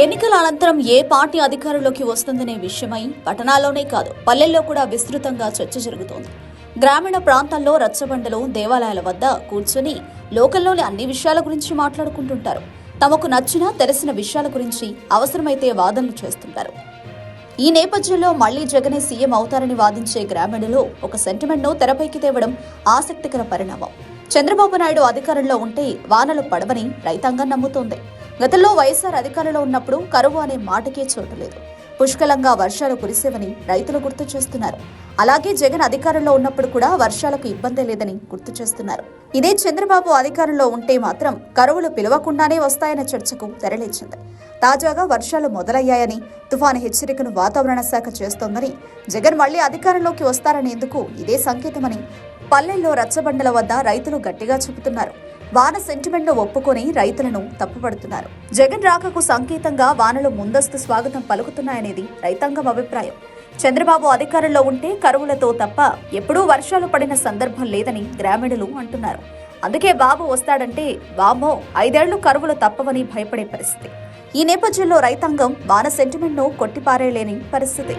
ఎన్నికల అనంతరం ఏ పార్టీ అధికారంలోకి వస్తుందనే విషయమై పట్టణాల్లోనే కాదు పల్లెల్లో కూడా విస్తృతంగా చర్చ జరుగుతోంది. గ్రామీణ ప్రాంతాల్లో రచ్చబండలు దేవాలయాల వద్ద కూర్చొని లోకల్లోని అన్ని విషయాల గురించి మాట్లాడుకుంటుంటారు. తమకు నచ్చిన తెలిసిన విషయాల గురించి అవసరమైతే వాదనలు చేస్తుంటారు. ఈ నేపథ్యంలో మళ్ళీ జగనే సీఎం అవుతారని వాదించే గ్రామీణులు ఒక సెంటిమెంట్ను తెరపైకి తేవడం ఆసక్తికర పరిణామం. చంద్రబాబు నాయుడు అధికారంలో ఉంటే వానలు పడవని రైతాంగం నమ్ముతోంది. గతంలో వైఎస్ఆర్ అధికారంలో ఉన్నప్పుడు కరువు అనే మాటకే చోటు లేదు. పుష్కలంగా వర్షాలు కురిసేవని రైతులు గుర్తు చేస్తున్నారు. అలాగే జగన్ అధికారంలో ఉన్నప్పుడు కూడా వర్షాలకు ఇబ్బంది లేదని గుర్తు చేస్తున్నారు. ఇదే చంద్రబాబు అధికారంలో ఉంటే మాత్రం కరువులు పిలవకుండానే వస్తాయన్న చర్చకు తెరలేచింది. తాజాగా వర్షాలు మొదలయ్యాయని తుఫాను హెచ్చరికను వాతావరణ శాఖ చేస్తోందని జగన్ మళ్ళీ అధికారంలోకి వస్తారనేందుకు ఇదే సంకేతమని పల్లెల్లో రచ్చబండల వద్ద రైతులు గట్టిగా చెబుతున్నారు. వాన సెంటిమెంట్ను ఒప్పుకొని రైతులను తప్పుపడుతున్నారు. జగన్ రాకకు సంకేతంగా వానలు ముందస్తు స్వాగతం పలుకుతున్నాయనేది రైతాంగం అభిప్రాయం. చంద్రబాబు అధికారంలో ఉంటే కరువులతో తప్ప ఎప్పుడూ వర్షాలు పడిన సందర్భం లేదని గ్రామీణులు అంటున్నారు. అందుకే బాబు వస్తాడంటే బాబో ఐదేళ్ళు కరువులు తప్పవని భయపడే పరిస్థితి. ఈ నేపథ్యంలో రైతాంగం వాన సెంటిమెంట్ను కొట్టిపారేయలేని పరిస్థితి.